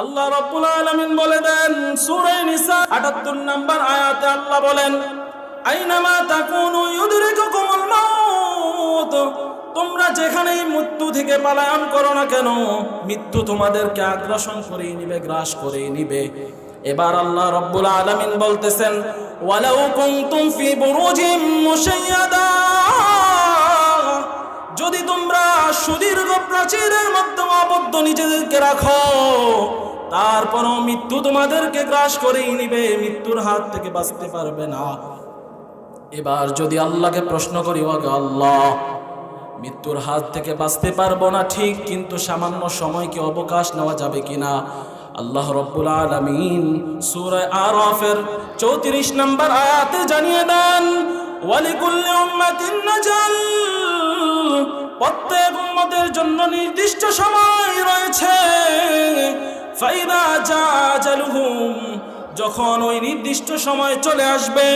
আল্লাহ রাব্বুল আলামিন বলে দেন, সূরা নিসা 78 নম্বর আয়াতে আল্লাহ বলেন, আইনামা তাকুনু ইউদরিকুকুমুল মাউত। তোমরা যেখানেই মৃত্যু থেকে পালায়ন করো না কেন, মৃত্যু তোমাদেরকে আগ্রাসন করে নিবে, গ্রাস করে নিবে। এবার আল্লাহ রব্বুল আলামিন বলতেছেন, ওয়ালাউ কুনতুম ফি বুরুজিম মুশাইয়াদা। যদি তোমরা সুদীর্ঘ প্রাচীরের মধ্যে আবদ্ধ নিজেদেরকে রাখো তারপরও মৃত্যু তোমাদেরকে গ্রাস করেই নিবে, মৃত্যুর হাত থেকে বাঁচতে পারবে না। এবার যদি আল্লাহকে প্রশ্ন করি ওকে আল্লাহ, মৃত্যুর হাত থেকে বাঁচতে পারব না ঠিক, কিন্তু সামান্য সময়কে অবকাশ নেওয়া যাবে কিনা? আল্লাহ রব্বুল আলামিন সূরা আরাফের 34 নম্বর আয়াতে জানিয়ে দেন প্রত্যেক উম্মতের জন্য নির্দিষ্ট সময় রয়েছে। ফাইদা জাজালুহুম, যখন ওই নির্দিষ্ট সময় চলে আসবে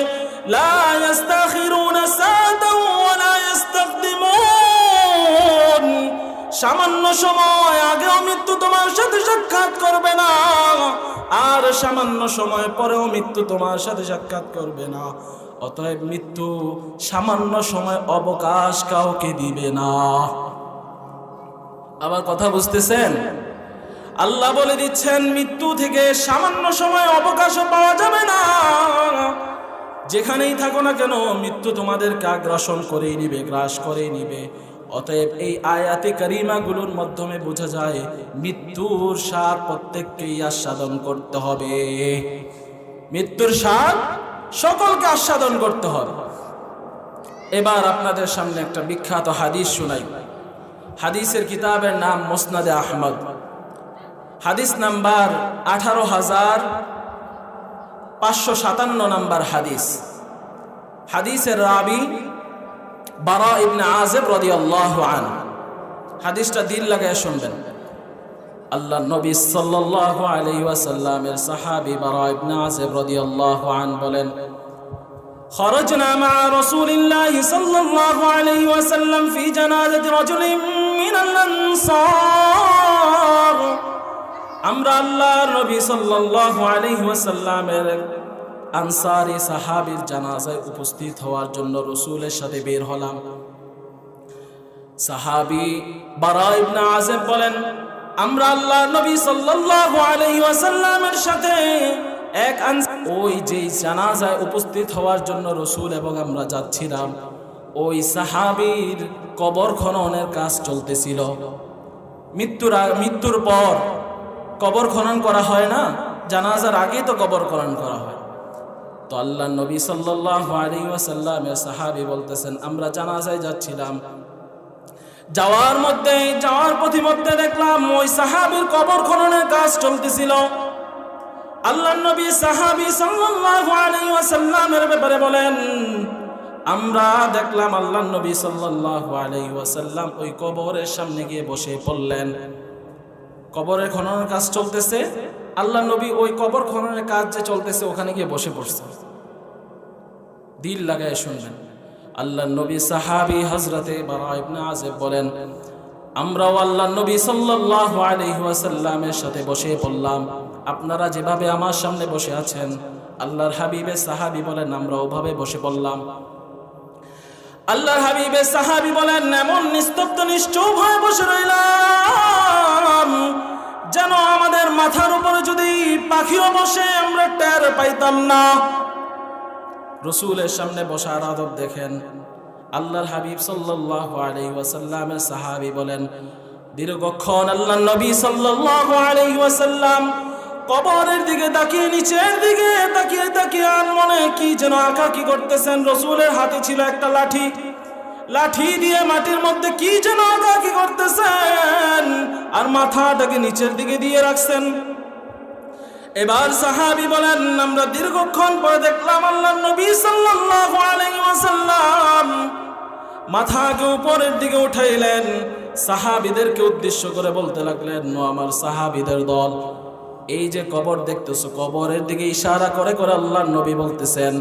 সামান্য সময় আগেও মৃত্যু তোমার সাথে সাক্ষাৎ করবে না, আর সামান্য সময় পরেও মৃত্যু তোমার সাথে সাক্ষাৎ করবে না। অতএব মৃত্যু সামান্য সময় অবকাশ কাউকে দিবে না। আবার কথা বুঝতেছেন? আল্লাহ বলে দিচ্ছেন, মৃত্যু থেকে সামান্য সময় অবকাশও পাওয়া যাবে না। যেখানেই থাকো না কেন, মৃত্যু তোমাদেরকে আগ্রাসন করেই নিবে, গ্রাস করেই নিবে। অতএব এই আয়াতে কারিমাগুলোর মাধ্যমে বোঝা যায়, মৃত্যুর স্বাদ প্রত্যেককেই আস্বাদন করতে হবে। মৃত্যুর স্বাদ সকলকে আস্বাদন করতে হবে। এবার আপনাদের সামনে একটা বিখ্যাত হাদিস শোনাই। হাদিসের কিতাবের নাম মোসনাদে আহমদ। হাদিস নাম্বার আঠারো হাজার পাঁচশো সাতান্ন নাম্বার হাদিস হাদিসের রাবি বারা ইবনে আজেব রাদিয়াল্লাহু আন হাদিসটা দিল লাগায় শুনবেন আল্লাহ নবী সাল্লাল্লাহু আলাইহি ওয়াসাল্লামের সাহাবী বারা ইবনে আজেব রাদিয়াল্লাহু আন বলেন خرجنا مع رسول الله صلى الله عليه وسلم في جنازة رجل من الأنصار আমরা আল্লাহর নবী সাল্লাল্লাহু আলাইহি ওয়াসাল্লামের আনসারি সাহাবীর জানাজায় উপস্থিত হওয়ার জন্য রসুলের সাথে বের হলাম। সাহাবী বারা ইবনে আযিব বলেন, আমরা আল্লাহ নবী সাল্লাল্লাহু আলাইহি ওয়াসাল্লামের সাথে এক ওই যে জানাজায় উপস্থিত হওয়ার জন্য রসুল এবং আমরা যাচ্ছিলাম, ওই সাহাবীর কবর খননের কাজ চলতেছিল। মৃত্যুর মৃত্যুর পর কবর খনন করা হয় না, জানাজার আগে তো কবর খনন করা হয়। তো আল্লাহ নবী সাল্লাল্লাহু আলাইহি ওয়াসাল্লামের সাহাবী বলতেছেন, আমরা জানাজায় যাচ্ছিলাম। যাওয়ার মধ্যে, যাওয়ার পথিমধ্যে দেখলাম ওই সাহাবীর কবর খননের কাজ চলতেছিল। আল্লাহ নবী সাহাবি সাল্লাল্লাহু আলাইহি ওয়াসাল্লামের ব্যাপারে বলেন, আমরা দেখলাম আল্লাহ নবী সাল্লাল্লাহু আলাইহি ওয়াসাল্লাম ওই কবরের সামনে গিয়ে বসে পড়লেন। কবরের খননের কাজ চলতেছে। আল্লাহ নবী ওই কবর খননের কাজ যে চলতেছে, ওখানে গিয়ে বসে পড়ছে। দিল লাগায় শুনবেন। আল্লাহ নবী সাহাবী হজরতে আজেব বলেন, আমরাও আল্লাহ নবী ওয়াসাল্লামের সাথে বসে পড়লাম। আপনারা যেভাবে আমার সামনে বসে আছেন, আল্লাহর হাবিবে সাহাবী বলেন আমরা ওভাবে বসে পড়লাম। আল্লাহর হাবিবে সাহাবী বলেন, এমন নিস্তব্ধ, নিশ্চুপ হয়ে বসে রইলাম, যেন আমাদের মাথার উপরে যদি পাখিও বসে, আমরা টের পাইতাম না। রসুলের সামনে বসার আদব দেখেন। আল্লাহর হাবিব ওয়াসাল্লামের সাহাবী বলেন, দীর্ঘক্ষণ আল্লাহ নবী আলাইহি ওয়াসাল্লাম কবরের দিকে তাকিয়ে, নিচের দিকে তাকিয়ে তাকিয়ে আর মনে কি যেন আঁকা কি করতেছেন। রসুলের হাতে ছিল একটা লাঠি। লাঠি দিয়ে মাটির মধ্যে কি যেন আঁকা কি করতেছেন। আর মাথাটাকে নিচের দিকে দিয়ে রাখছেন। এবার সাহাবি বলেন, আমরা দীর্ঘক্ষণ পরে দেখলাম আল্লাহ নবী সাল্লাল্লাহু আলাইহি ওয়াসাল্লাম মাথাকে উপরের দিকে উঠাইলেন। সাহাবিদেরকে উদ্দেশ্য করে বলতে লাগলেন আমার সাহাবিদের দল এই যে কবর দেখতেছো, কবরের দিকে ইশারা করে করে আল্লাহ নবী বলতেছেন,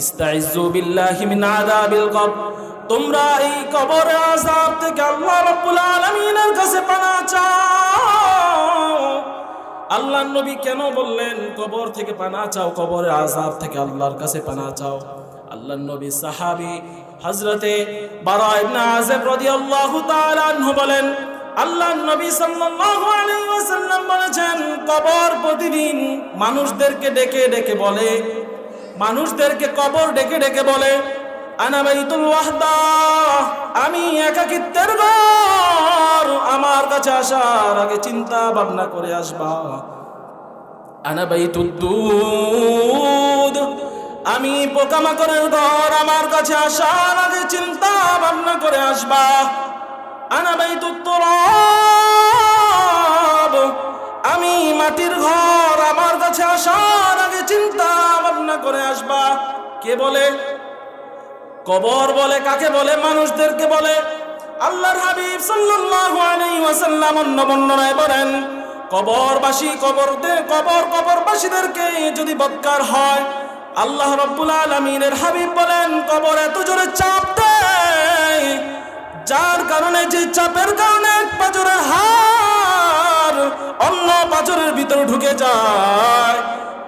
ইস্তাইজু বিল্লাহি মিন আযাবিল কবর। তোমরা এই কবর আযাব থেকে আল্লাহ রাব্বুল আলামিনের কাছে পানা চাও। আল্লাহ নবী কেন বললেন, কবর থেকে পানা চাও, কবরের আজাব থেকে আল্লাহর কাছে পানা চাও? আল্লাহ নবী সাহাবি হজরতে বারা ইবনে আযিব রাদিয়াল্লাহু তাআলা আনহু বলেন আল্লাহ নবী ওয়াসাল্লাম বলেছেন, কবর প্রতিদিন মানুষদেরকে ডেকে ডেকে বলে। মানুষদেরকে কবর ডেকে ডেকে বলে আমি একাকিত্বের ঘর, আমার কাছে আসার আগে চিন্তা ভাবনা করে আসবা। দুধ, আমি পোকামাকড়ের ঘর, আমার কাছে আসার আগে চিন্তা ভাবনা করে আসবা। আনা বাইতুত আমি মাটির ঘর, আমার কাছে আসার আগে চিন্তা ভাবনা করে আসবা। কে বলে? কবর বলে, কাকে বলে? মানুষদেরকে বলে। আল্লাহর হাবিব সাল্লাল্লাহু আলাইহি ওয়াসাল্লাম অন্য বর্ণনায় বলেন, কবরবাসী কবরদের কবর কবরবাসীদেরকে যদি বৎকার হয়, আল্লাহ রব্বুল আলামিনের হাবিব বলেন, কবর এত জোরে চাপ দেয় যার কারণে যে চাপের কারণে এক পাজরের হাড় অন্য পাজরের ভিতরে ঢুকে যায়।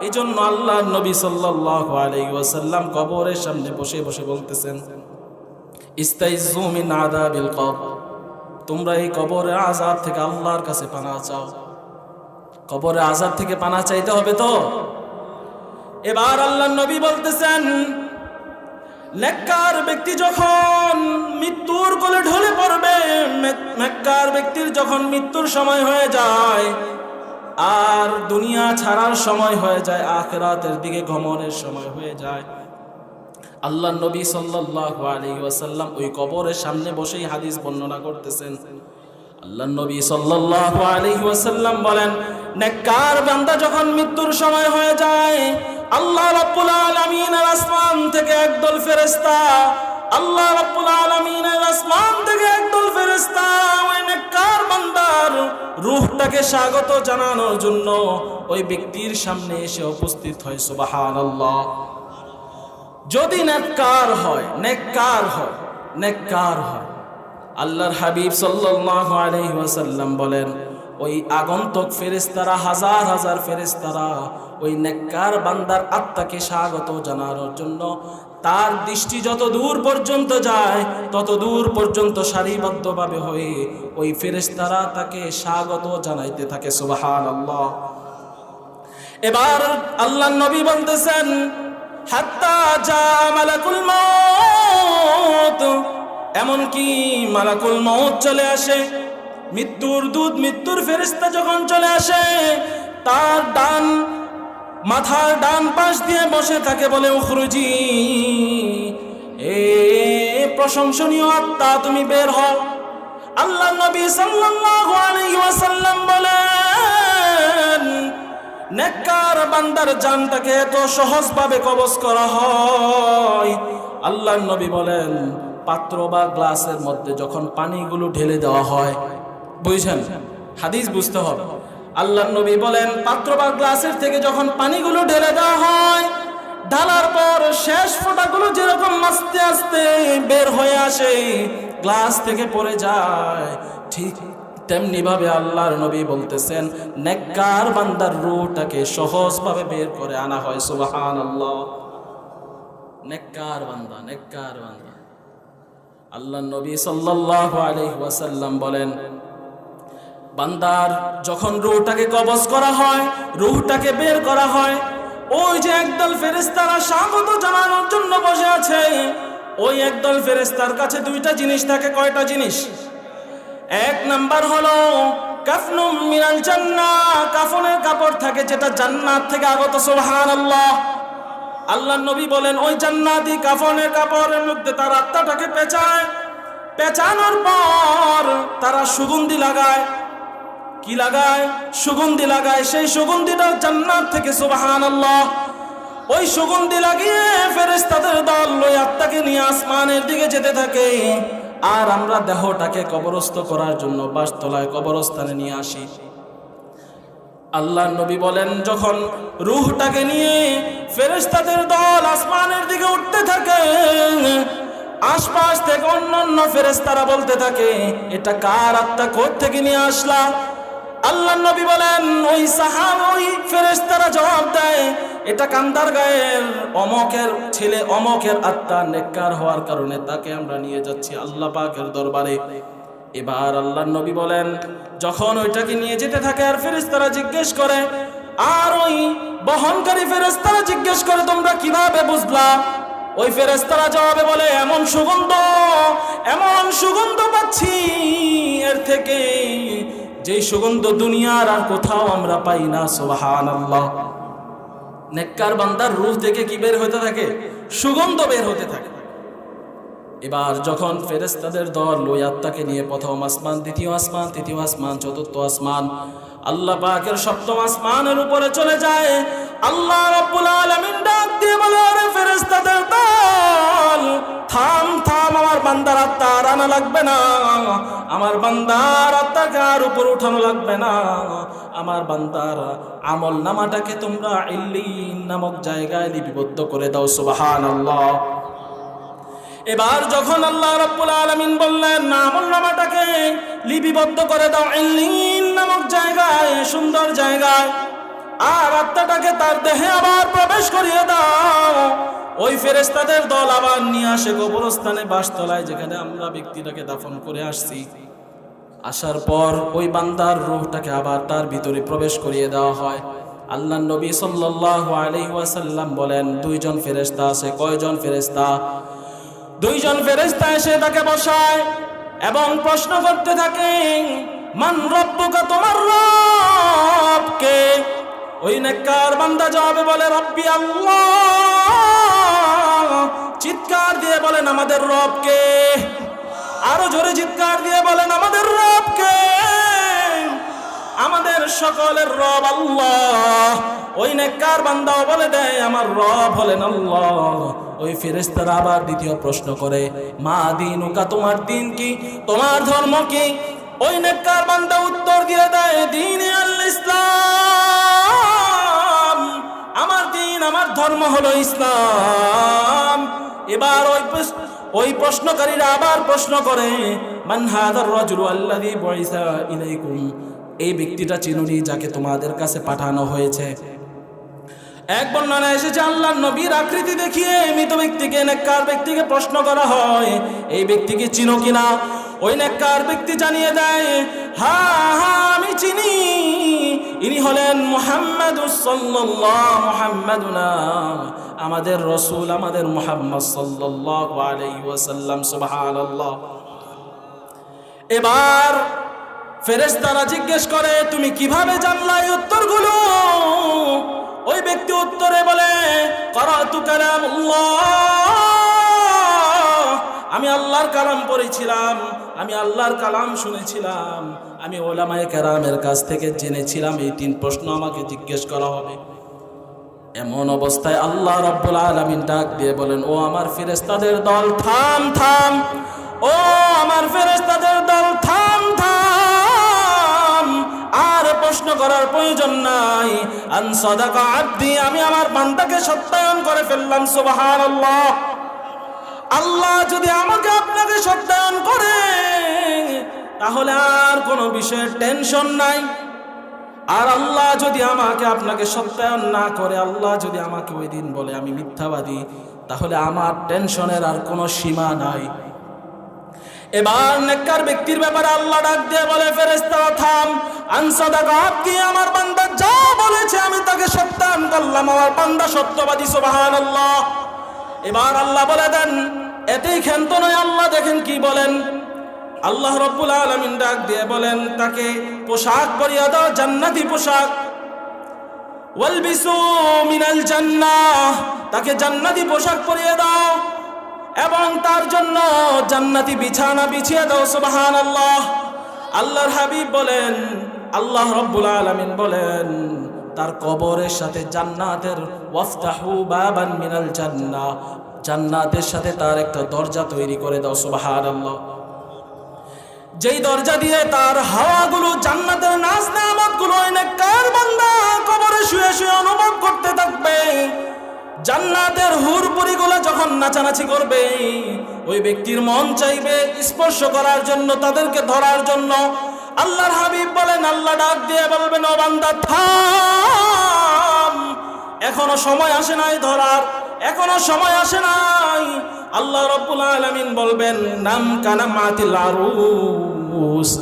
এই জন্য আল্লাহ নবী ওয়াসাল্লাম কবরের সামনে বসে বসে বলতেছেন কবর। তোমরা এই কবরের আযাব থেকে আল্লাহর কাছে পানা চাও। কবরের আযাব থেকে পানা চাইতে হবে তো? এবার আল্লাহ নবী বলতেছেন নেককার ব্যক্তি যখন মৃত্যুর কোলে ঢলে পড়বে নেককার ব্যক্তির যখন মৃত্যুর সময় হয়ে যায়, আর দুনিয়া ছাড়ার সময় হয়ে যায়, আখেরাতের দিকে গমনের সময় হয়ে যায়। আল্লাহ নবী সাল্লাল্লাহু আলাইহি ওয়াসাল্লাম ওই কবরের সামনে বসেই হাদিস বর্ণনা করতেছেন। আল্লাহ নবী সাল্লাল্লাহু আলাইহি ওয়াসাল্লাম বলেন, নেককার বান্দা যখন মৃত্যুর সময় হয়ে যায় আল্লাহ রাব্বুল আলামিনের আসমান থেকে একদল ফেরেশতা, আল্লাহ রাব্বুল আলামিনের আসমান থেকে একদল ফেরেশতা, ওই নেককার বান্দার রূহটাকে স্বাগত জানানোর জন্য ওই ব্যক্তির সামনে এসে উপস্থিত হয়, সুবহানাল্লাহ। যদি নেককার হয় নেককার হয় নেককার হয়। আল্লাহর হাবিব সাল্লাল্লাহু আলাইহি ওয়াসাল্লাম বলেন ওই আগন্তুক ফেরেস্তারা হাজার হাজার ফেরেস্তারা ওই নেককার বান্দার আত্মাকে স্বাগত জানানোর জন্য তার দৃষ্টি যত দূর পর্যন্ত যায়, তত দূর পর্যন্ত সারিবদ্ধভাবে হয়ে ওই ফেরেস্তারা তাকে স্বাগত জানাইতে থাকে, সুবহানাল্লাহ। এবার আল্লাহ নবী বলতেছেন, হাত্তা যা মালাকুল এমনকি মালাকুল মউত চলে আসে। মৃত্যুর দূত, মৃত্যুর ফেরেশতা যখন চলে আসে, তার ডান মাথার ডান পাশ দিয়ে বসে থাকে, বলে, উখরুজি, এ প্রশংসনীয় আত্মা, তুমি বের হও। আল্লাহ নবী সাল্লাল্লাহু আলাইহি ওয়াসাল্লাম বলেন, নেককার বান্দার জানটাকে এত সহজভাবে কবজ করা হয়। আল্লাহ নবী বলেন, পাত্র বা গ্লাসের মধ্যে যখন পানিগুলো ঢেলে দেওয়া হয় বুঝছেন হাদিস বুঝতে হবে। আল্লাহ নবী বলেন, পাত্র বা গ্লাসের থেকে যখন পানিগুলো ঢেলে দেওয়া হয়, ঢালার পর শেষ ফোঁটাগুলো যেরকম আস্তে আস্তে বের হয়ে আসে, গ্লাস থেকে পড়ে যায়। ঠিক তেমনি ভাবে আল্লাহর নবী বলতেছেন, নেককার বান্দার রুটাকে সহজভাবে বের করে আনা হয় সুবাহান আল্লাহ নেককার বান্দা নেককার বান্দা। আল্লাহ নবী সাল্লাল্লাহু আলাইহি ওয়াসাল্লাম বলেন বান্দার যখন রুহটাকে কবজ করা হয়, রুহটাকে বের করা হয়, ওই যে একদল ফেরেস্তারা স্বাগত জানানোর জন্য বসে আছে, ওই একদল ফেরেস্তার কাছে দুইটা জিনিস থাকে, কয়টা জিনিস? এক নাম্বার হলো, কাফনুম মিনাল জান্নাহ কাফনের কাপড় থাকে যেটা জান্নাত থেকে আগত, সুবহানাল্লাহ। আল্লাহ নবী বলেন, ওই জান্নাতি কাফনের কাপড়ের মধ্যে তার আত্মাটাকে পেঁচায়, পেঁচানোর পর তারা সুগন্ধি লাগায় কি লাগায়? সুগন্ধি লাগায়। সেই সুগন্ধিটা জান্নাত থেকে, সুবহানাল্লাহ। ওই সুগন্ধি লাগিয়ে ফেরেশতাদের দল ওই আত্মাকে নিয়ে আসমানের দিকে যেতে থাকে। আর আমরা দেহটাকে কবরস্থ করার জন্য বাসতলায় কবরস্থানে নিয়ে আসি। আল্লাহ নবী বলেন, যখন রুহটাকে নিয়ে ফেরেশতাদের দল আসমানের দিকে উঠতে থাকে, আশপাশ থেকে অন্যান্য অন্য ফেরেশতারা বলতে থাকে, এটা কার আত্মা? কোথ থেকে নিয়ে আসলা? আল্লাহ নবী বলেন, ওই সাহাব, ওই ফেরেশতারা জবাব দেয়, এটা কান্দার গায়ের অমকের ছেলে, অমকের আত্মা নেককার হওয়ার কারণে তাকে আমরা নিয়ে যাচ্ছি আল্লাহ পাকের দরবারে। এবার আল্লাহ নবী বলেন, যখন ওইটাকে নিয়ে যেতে থাকে আর ফেরেশতারা জিজ্ঞেস করে, আর ওই বহনকারী ফেরেশতারা জিজ্ঞেস করে, তোমরা কীভাবে বুঝলা? ওই ফেরেশতারা জবাবে বলে, এমন সুগন্ধ এমন সুগন্ধ পাচ্ছি, এর থেকে যেই সুগন্ধ দুনিয়ার আর কোথাও আমরা পাই না, সুবহানাল্লাহ। নেককার বান্দার রূহ থেকে কি বের হতে থাকে? সুগন্ধ বের হতে থাকে। এবার যখন ফেরেস্তাদের দল ওই আত্মাকে নিয়ে প্রথম আসমান, দ্বিতীয় আসমান, তৃতীয় আসমান, চতুর্থ আসমান, আল্লাহ পাকের সপ্তম আসমানের উপরে চলে যায়, আল্লাহ রাব্বুল আলামিন ডাক দিয়ে বলে আরে ফেরেস্তাদের দল! থাম থাম, আমার বান্দার আত্মা আর আনা লাগবে না। আমার বান্দার আত্মাকে আর উপর উঠানো লাগবে না। আমার বান্দার আমল নামাটাকে তোমরা ইল্লিন নামক জায়গায় লিপিবদ্ধ করে দাও, সুবহানাল্লাহ। এবার যখন আল্লাহ রাব্বুল আলামিন বললেন আমল নামাটাকে লিপিবদ্ধ করে দাও ইল্লিন নামক জায়গায়, সুন্দর জায়গায়। আত্মাটাকে তার দেহে আবার প্রবেশ করিয়ে দাও। ওই ফেরেস্তাদের দল আবার নিয়ে আসে কবরস্থানে বাসতলায়, যেখানে আমরা ব্যক্তিটাকে দাফন করে আসছি। আসার পর ওই বান্দার রূহটাকে আবার তার ভিতরে প্রবেশ করিয়ে দেওয়া হয়। আল্লাহ নবী ওয়াসাল্লাম বলেন, দুইজন ফেরেশতা আছে, কয়জন ফেরেশতা? দুইজন ফেরেশতা এসে তাকে বসায় এবং প্রশ্ন করতে থাকে, মান রব্বুকা, তোমার রব কে ওই নেককার বান্দা জবাবে বলে, রব্বি আল্লাহ। চিৎকার দিয়ে বলেন, আমাদের রব কে আরও জোরে চিৎকার দিয়ে বলেন, আমাদের রব কে আমাদের সকলের রব আল্লাহ। ওই নেককার বান্দাও বলে দেয়, আমার রব হলেন আল্লাহ। ওই ফেরেস্তারা আবার দ্বিতীয় প্রশ্ন করে, মা দিন উকা তোমার দিন কি? তোমার ধর্ম কি? ওই নেককার বান্দা উত্তর দিয়ে দেয়, দিন আল ইসলাম আমার দিন, আমার ধর্ম হলো ইসলাম। এবার ওই ওই প্রশ্নকারীরা আবার প্রশ্ন করে, মান হাদার রাজুলু আল্লাযী বুইসা ইলাইকুম? এই ব্যক্তিটা চিনুনি যাকে তোমাদের কাছে পাঠানো হয়েছে। এক বর্ণনা এসেছে, আল্লাহ নবীর আকৃতি দেখিয়ে মৃত ব্যক্তিকে, নেককার ব্যক্তিকে প্রশ্ন করা হয়। এই ব্যক্তিকে চিনো কিনা? ওই নেককার ব্যক্তি জানিয়ে দেয়, হা হা, আমি চিনি। ইনি হলেন মুহাম্মদ সাল্লাল্লাহ মুহাম্মাদুনা। আমাদের রসুল আমাদের মুহাম্মদ সাল্লাল্লাহু আলাইহি ওয়াসাল্লাম, সুবহানাল্লাহ। এবার ফেরেশতারা জিজ্ঞেস করে, তুমি কীভাবে জানলা উত্তরগুলো? ওই ব্যক্তি উত্তরে বলে আমি আল্লাহর কালাম পড়েছিলাম। আমি আল্লাহর কালাম শুনেছিলাম, আমি ওলামায়ে কেরামের কাছ থেকে জেনেছিলাম, এই তিন প্রশ্ন আমাকে জিজ্ঞেস করা হবে। এমন অবস্থায় আল্লাহ রাব্বুল আলামিন ডাক দিয়ে বলেন, ও আমার ফেরেশতাদের দল, থাম থাম। ও আমার ফেরেশতাদের দল, থাম থাম। আর প্রশ্ন করার প্রয়োজন নাই। আন সাদাকা আব্দি, আমি আমার বান্দাকে সত্যায়ন করে ফেললাম, সুবহানাল্লাহ। আল্লাহ যদি আমাকে আপনাকে সত্যায়ন করে, তাহলে আর কোনো বিষয়ের টেনশন নাই। আর আল্লাহ যদি আমাকে আপনাকে সত্যায়ন না করে, আল্লাহ যদি আমাকে ওই দিন বলে আমি মিথ্যাবাদী, তাহলে আমার টেনশনের আর কোনো সীমা নাই। এবার নেককার ব্যক্তির ব্যাপারে আল্লাহ ডাক দিয়ে বলে ফেরেস্তারা থাম। আনসাদা গাব আমার বান্দা, যা বলেছে আমি তাকে সত্যায়ন করলাম। আমার বান্দা সত্যবাদী সুবাহান আল্লাহ এবার আল্লাহ বলে দেন, এতেই ক্ষান্ত নয়, আল্লাহ দেখেন কি বলেন। আল্লাহ রব্বুল আলমিন ডাক দিয়ে বলেন, তাকে পোশাক পরিয়ে দাও, জান্নাতি পোশাক। মিনাল জান্নাহ, তাকে জান্নাতি পোশাক পরিয়ে দাও। এবং তার জন্য জান্নাতি বিছানা বিছিয়ে দাও সুবাহান আল্লাহ আল্লাহর হাবিব বলেন, আল্লাহ রব্বুল আলামিন বলেন তার কবরের সাথে জান্নাতের, ওয়াফতাহু বাবান মিনাল জান্নাহ জান্নাতের সাথে তার একটা দরজা তৈরি করে দাও, সুবহানাল্লাহ। যেই দরজা দিয়ে তার হাওয়াগুলো জান্নাতের নাচ নামাতগুলো কার বান্দা কবরে শুয়ে শুয়ে অনুভব করতে থাকবে? জান্নাতের হুরপুরিগুলো যখন নাচানাচি করবে, ওই ব্যক্তির মন চাইবে স্পর্শ করার জন্য, তাদেরকে ধরার জন্য। আল্লাহর হাবিব বলেন, আল্লাহ ডাক দিয়ে বলবেন, ও বান্দা, থাম। এখনও সময় আসে নাই ধরার, এখনও সময় আসে নাই। আল্লাহ রব্বুল আলামিন বলবেন, নাম কানা মাতিল আরুস।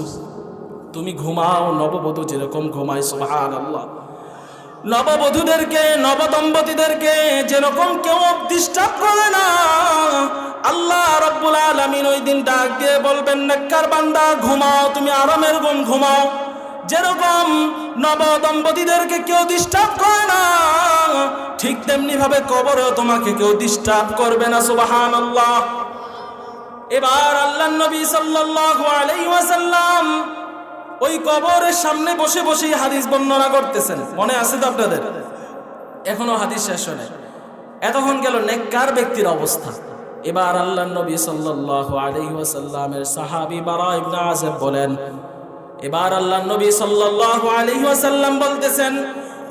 তুমি ঘুমাও, নববধূ যেরকম ঘুমায়, সুবহানাল্লাহ। নববধূদেরকে, নবদম্পতিদেরকে যেরকম কেউ ডিস্টার্ব করে না, আল্লাহ রব্বুল আলামিন ওই দিন ডাক দিয়ে বলবেন, নেককার বান্দা, ঘুমাও, তুমি আরামের ঘুম ঘুমাও। যেরকম নবদম্পতিদেরকে কেউ ডিস্টার্ব করে না, ঠিক তেমনি ভাবে কবরেও তোমাকে কেউ ডিস্টার্ব করবে না, সুবহানাল্লাহ। এবার আল্লাহ নবী সাল্লাল্লাহু আলাইহি ওয়াসাল্লাম ওই কবরের সামনে বসে বসেই হাদিস বর্ণনা করতেছেন। মনে আছে তো আপনাদের? এখনও হাদিস শেষ হয়। এতক্ষণ গেল নেককার ব্যক্তির অবস্থা। এবার আল্লাহ নবী সাল্লাল্লাহু আলাইহি ওয়াসাল্লামের সাহাবী বারা ইবনে আযিব বলেন, এবার আল্লাহ নবী আলাইহি ওয়াসাল্লাম বলতেছেন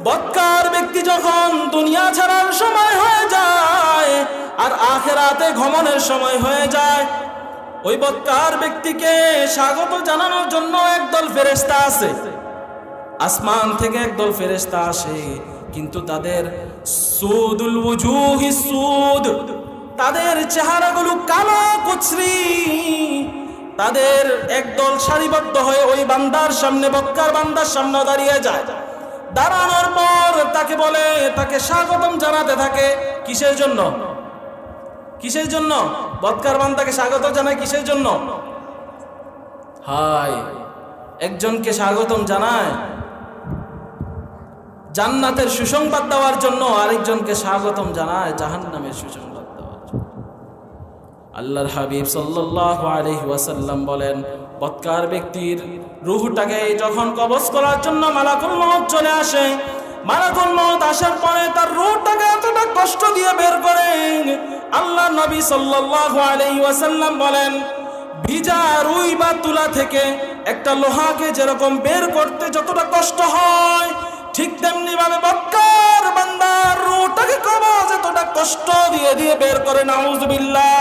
বক্কার ব্যক্তি যখন দুনিয়া ছাড়ার সময় হয়ে যায় আর আখেরাতে গমনের সময় হয়ে যায় ওই বক্কার ব্যক্তিকে স্বাগত জানানোর জন্য একদল ফেরেশতা আছে। আসমান থেকে একদল ফেরেশতা আসে, কিন্তু তাদের সুদুল উজুহি সুদ, তাদের চেহারাগুলো কালো কুচরি তাদের একদল সারিবদ্ধ হয়ে ওই বান্দার সামনে, বক্কার বান্দার সামনে দাঁড়িয়ে যায়। দাঁড়ানোর পর তাকে বলে, তাকে স্বাগতম জানাতে থাকে। কিসের জন্য? কিসের জন্য? বৎকার বান্দাকে স্বাগত জানায় কিসের জন্য? হায়, একজনকে স্বাগতম জানায় জান্নাতের সুসংবাদ দেওয়ার জন্য আরেকজনকে স্বাগতম জানায় জাহান্নামের সুসংবাদ দেওয়ার জন্য। আল্লাহর হাবিব সাল্লাল্লাহু আলাইহি ওয়াসাল্লাম বলেন, বৎকার ব্যক্তির রুহটাকে যখন কবজ করার জন্য মালাকুল মউত চলে আসে, মালাকুল মউত আসার পরে তার রুহটাকে এতটা কষ্ট দিয়ে বের করেন আল্লাহ নবী সাল্লাল্লাহু আলাইহি ওয়াসাল্লাম বলেন ভিজা রুই বা তুলা থেকে একটা লোহাকে যেরকম বের করতে যতটা কষ্ট হয়, ঠিক তেমনি ভাবে বক্কার বান্দার রুহটাকে কবজ এতটা কষ্ট দিয়ে দিয়ে বের করে নাউজুবিল্লাহ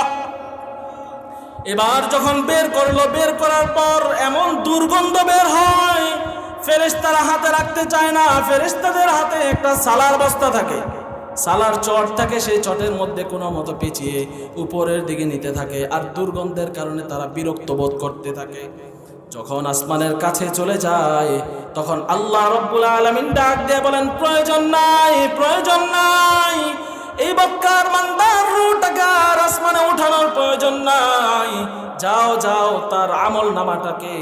এবার যখন বের করল, বের করার পর এমন দুর্গন্ধ বের হয়, ফেরেশতারা হাতে রাখতে চায় না, ফেরেশতাদের হাতে একটা সালার বস্তা থাকে। সালার চট থাকে, সেই চটের মধ্যে কোনো মতো পেঁচিয়ে উপরের দিকে নিতে থাকে আর দুর্গন্ধের কারণে তারা বিরক্ত বোধ করতে থাকে। যখন আসমানের কাছে চলে যায়, তখন আল্লাহ রব্বুল আলামিন ডাক দিয়ে বলেন, প্রয়োজন নাই প্রয়োজন নাই। এই বক্কার মান্দার রুটাকে আর আসমানে উঠানোর প্রয়োজন নাই। যাও যাও, তার আমল নামাটাকে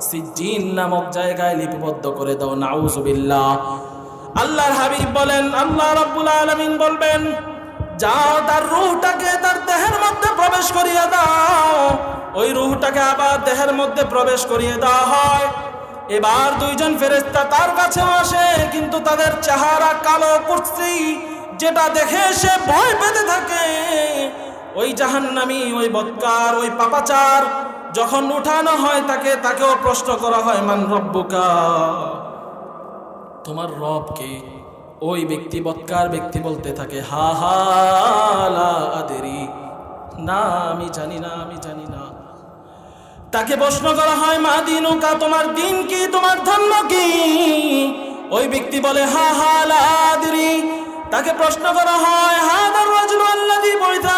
সিজিন নামক জায়গায় লিপিবদ্ধ করে দাও। নাউজুবিল্লাহ। আল্লাহর হাবিব বলেন, আল্লাহ রাব্বুল আলামিন বলবেন, যাও তার রুহটাকে তার দেহের মধ্যে প্রবেশ করিয়ে দাও। ওই রুহটাকে আবার দেহের মধ্যে প্রবেশ করিয়ে দেওয়া হয়। এবার দুইজন ফেরেশতা তার কাছে আসে, কিন্তু তাদের চেহারা কালো কুৎসি, যেটা দেখে সে ভয় পেতে থাকে। ওই জাহান্নামী, ওই বৎকার, ওই পাপাচার, যখন উঠানো হয় তাকে, তাকেও প্রশ্ন করা হয়, মান রব্বুকা? তোমার রবকে ওই ব্যক্তি বৎকার ব্যক্তি বলতে থাকে, হা হা আদেরি। না, আমি জানি না, আমি জানি না। তাকে প্রশ্ন করা হয়, মা দিনুকা, তোমার দিন কি? তোমার ধর্ম কি? ওই ব্যক্তি বলে, হা হা আদেরি। তাকে প্রশ্ন করা হয় বুইতা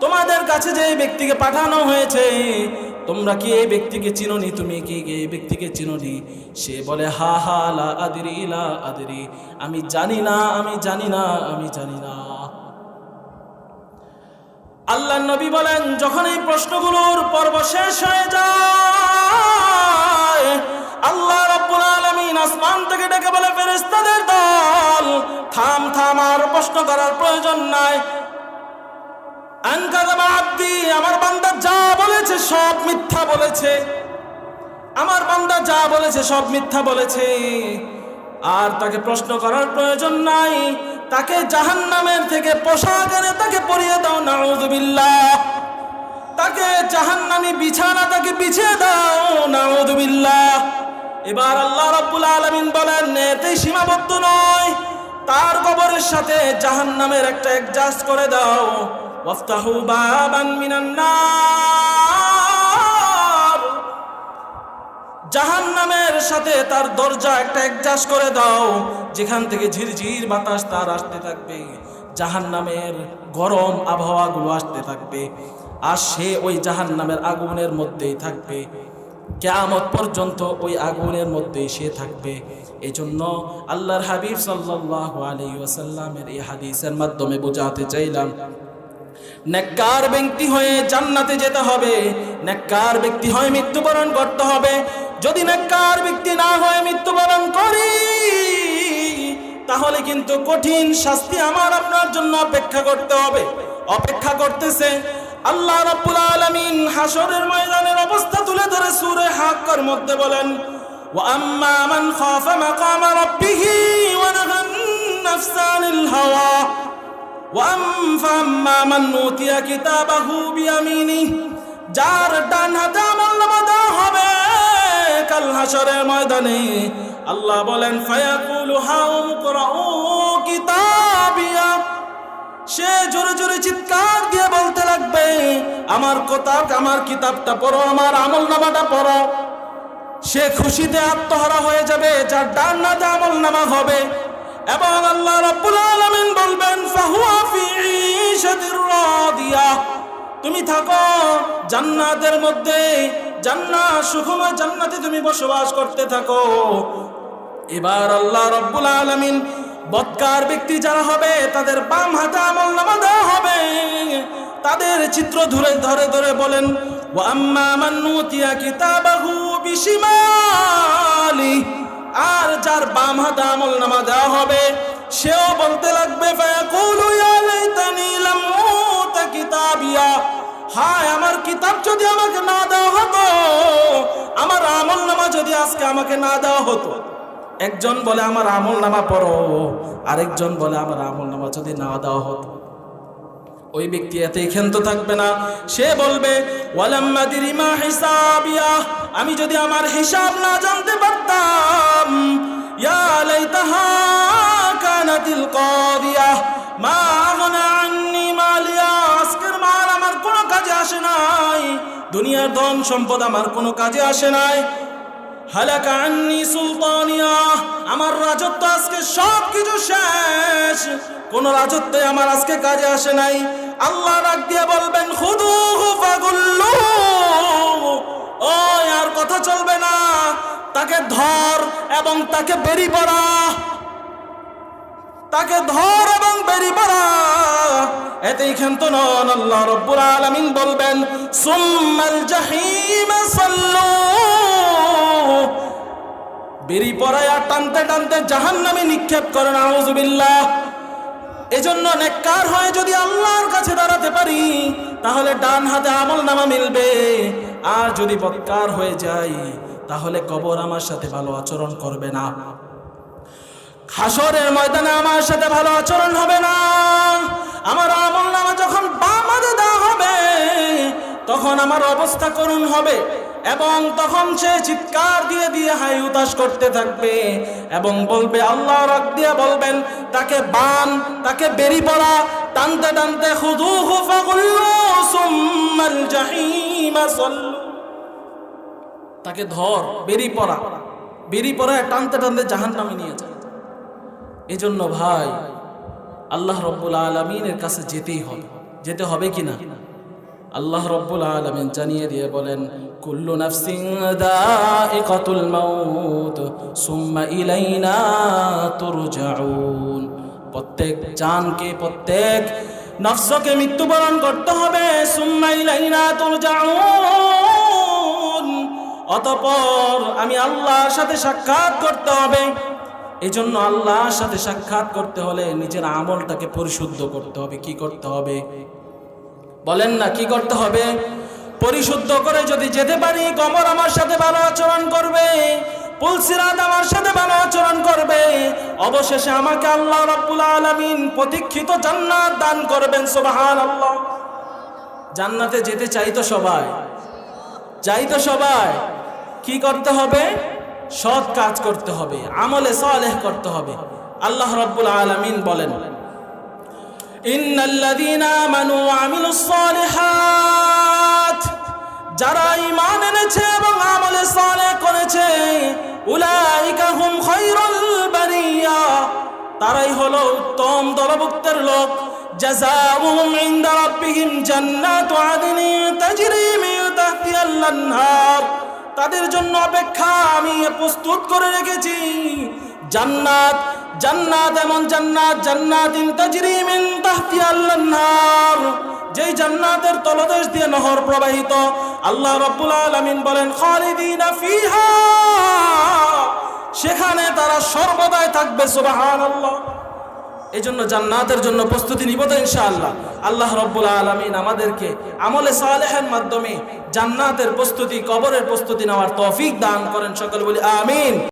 তোমাদের কাছে যে ব্যক্তিকে পাঠানো হয়েছে তোমরা কি এই ব্যক্তিকে চিনোনি? তুমি কি এই ব্যক্তিকে চিনোনি? সে বলে, হা হা, লা আদরি লা আদরি। আমি জানি না, আমি জানি না, আমি জানি না। আল্লাহ নবী বলেন, যখন এই প্রশ্নগুলোর পর্ব শেষ হয়ে যায়, আল্লাহ রাব্বুল আলামিন আসমান থেকে ডেকে বলে, ফেরেশতাদের দল, থাম থাম, আর প্রশ্ন করার প্রয়োজন নাই। আমার বান্দা যা বলেছে সব মিথ্যা বলেছে। আমার বান্দা যা বলেছে সব মিথ্যা বলেছে। আর তাকে প্রশ্ন করার প্রয়োজন নাই। তাকে জাহান্নামের থেকে পোশাক এনে তাকে পরিয়ে দাও, নাউযুবিল্লাহ। তাকে জাহান্নামি বিছানা তাকে বিছিয়ে দাও, নাউযুবিল্লাহ। এবার আল্লাহ রাব্বুল আলামিন বলেন এতেই সীমাবদ্ধ নয়। তার কবরের সাথে জাহান্নামের একটা অ্যাডজাস্ট করে দাও। ওয়াফতাহু বাবান মিনান নার জাহান নামের সাথে তার দরজা একটা অ্যাডজাস্ট করে দাও, যেখান থেকে ঝিরঝির বাতাস তার আসতে থাকবে। জাহান নামের গরম আবহাওয়াগুলো আসতে থাকবে আর সে ওই জাহান নামের আগুনের মধ্যেই থাকবে। কেয়ামত পর্যন্ত ওই আগুনের মধ্যেই সে থাকবে। এই জন্য আল্লাহর হাবিব সাল্লাহ আলী ওয়াসাল্লামের এই হাদিসের মাধ্যমে বোঝাতে চাইলাম নেককার ব্যক্তি হয়ে জান্নাতে যেতে হবে। নেককার ব্যক্তি হয়ে মৃত্যুবরণ করতে হবে। যদি নেককার ব্যক্তি না হয়ে মৃত্যুবরণ করি, তাহলে কিন্তু কঠিন শাস্তি আমার আপনার জন্য অপেক্ষা করতে হবে। অপেক্ষা করতেছে, আল্লাহ রাব্বুল আলামিন হাসরের ময়দানের অবস্থা তুলে ধরে সূরা হাক্কার মধ্যে বলেন, ওয়া আম্মা মান খাফা মাকামা রাব্বিহি ওয়া নাহান নাফসা আনিল হাওয়া। যার ডান হাতে আমল নামা হবে কাল হাসরের ময়দানে। আল্লাহ বলেন, ফায়াকুলু হাউম কুরাউ কিতাবিয়া। সে জোরে জোরে চিৎকার দিয়ে বলতে লাগবে, আমার কথা আমার কিতাবটা পড়ো, আমার আমল নামাটা পড়ো। সে খুশিতে আত্মহারা হয়ে যাবে, যার ডান হাতে আমল নামা হবে এবং আল্লাহ রাব্বুল আলামিন বলবেন, ফাহুয়া ফি ঈশাতির রাদিয়া। তুমি থাকো জান্নাতের মধ্যে, জান্নাত, সুখময় জান্নাতে তুমি বসবাস করতে থাকো। এবার আল্লাহ রাব্বুল আলামিন বদকার ব্যক্তি যারা হবে, তাদের বাম হাতে আমল নামা দেওয়া হবে। তাদের চিত্র ধরে ধরে ধরে বলেন, ওয়া আম্মা মান উতিয়া কিতাবাহু বিশিমালি আর যার আমল নামা দেওয়া হবে। সেও বলতে লাগবে কিতাবিয়া। হায়, আমার কিতাব যদি আমাকে না দেওয়া হতো, আমার আমল নামা যদি আজকে আমাকে না দেওয়া হতো। একজন বলে, আমার আমল নামা পড়ো। আরেকজন বলে, আমার আমল নামা যদি না দেওয়া হতো। ওই ব্যক্তি এতেই ক্ষান্ত থাকবে না। সে বলবে আমি যদি আমার হিসাব না জানতে পারতাম কানাতিল মা মাল আমার কোনো কাজে আসে নাই, দুনিয়ার ধন সম্পদ আমার কোনো কাজে আসে নাই। সুলতানিয়া, আমার রাজত্ব আজকে সব কোন রাজত্বে আমার আজকে কাজে আসে নাই। আল্লাহ রাগ দিয়ে বলবেন, খুদু ফাগুল্লু ও, আর কথা চলবে না। তাকে ধর এবং তাকে বেরি পড়া। তাকে ধর এবং বেরি পড়া। এতেই ক্ষান্ত নন। আল্লাহ রব্বুল আলামিন বলবেন, সুম্মাল জাহিম সাল্লু। বেরি পড়ায়া টানতে টানতে জাহান নামে নিক্ষেপ করেন। আউজুবিল্লাহ এজন্য নেককার হয় যদি আল্লাহর কাছে দাঁড়াতে পারি, তাহলে ডান হাতে আমল নামা মিলবে। আর যদি বৎকার হয়ে যাই, তাহলে কবর আমার সাথে ভালো আচরণ করবে না। হাসরের ময়দানে আমার সাথে ভালো আচরণ হবে না। তখন আমার অবস্থা করুণ হবে, এবং তখন সে চিৎকার দিয়ে দিয়ে হাই উতাস করতে থাকবে এবং বলবে, আল্লাহ রাগ দিয়ে বলবেন, তাকে বান, তাকে বেরি পড়া, টানতে টানতে সুম্মাল তাকে ধর, বেরি পড়া, বেরি পড়ায় টানতে টানতে জাহান নামে নিয়ে যায়। এই জন্য ভাই, আল্লাহ রব্বুল আলমিনের কাছে যেতেই হবে। যেতে হবে কিনা? আল্লাহ রব্বুল আলমিন জানিয়ে দিয়ে বলেন, কুল্লু নাফসিং দাইকাতুল মাউত, সুম্মা ইলাইনা তুরজাউন। প্রত্যেক জানকে, প্রত্যেক নফসকে মৃত্যুবরণ করতে হবে, সুম্মা ইলাইনা তুরজাউন। অতঃপর আমি আল্লাহর সাথে সাক্ষাৎ করতে হবে। এই জন্য আল্লাহর সাথে সাক্ষাৎ করতে হলে নিজের আমলটাকে পরিশুদ্ধ করতে হবে। কি করতে হবে? বলেন না, কি করতে হবে? পরিশুদ্ধ করে যদি যেতে পারি, কমর আমার সাথে ভালো আচরণ করবে, পুলসিরাত আমার সাথে ভালো আচরণ করবে, অবশেষে আমাকে আল্লাহ রাব্বুল আলামিন প্রতীক্ষিত জান্নাত দান করবেন, সুবহানাল্লাহ। জান্নাতে যেতে চাই তো সবাই। চাই তো সবাই। কি করতে হবে? সৎ কাজ করতে হবে, আমলে সালেহ করতে হবে। আল্লাহ রাব্বুল আলামিন বলেন ইন্নাল্লাযীনা আমানু ওয়া আমিলুস সালিহাত যারা ঈমান এনেছে এবং আমলে সালেহ করেছে, উলাইকা হুম খায়রুল বারিয়া তারাই হলো উত্তম দলভুক্তের লোক। জাযাউহুম ইনদা রাব্বিহিম জান্নাতু আদনিন তাজরি মিন তাহতিহাল আনহার তাদের জন্য অপেক্ষা আমি প্রস্তুত করে রেখেছি। জান্নাত জান্নাত এমন জান্নাত জান্নাতিন তাজরি মিন তাহতিহাল আনহার যেই জান্নাতের তলদেশ দিয়ে নহর প্রবাহিত, আল্লাহ রাব্বুল আলামিন বলেন, খালিদিনা ফিহা। সেখানে তারা সর্বদাই থাকবে, সুবহানাল্লাহ। এই জন্য জান্নাতের জন্য প্রস্তুতি নিব তো ইনশাআল্লাহ। আল্লাহ রব্বুল আলমিন আমাদেরকে আমলে সালেহের মাধ্যমে জান্নাতের প্রস্তুতি, কবরের প্রস্তুতি নেওয়ার তৌফিক দান করেন। সকল বলি, আমিন।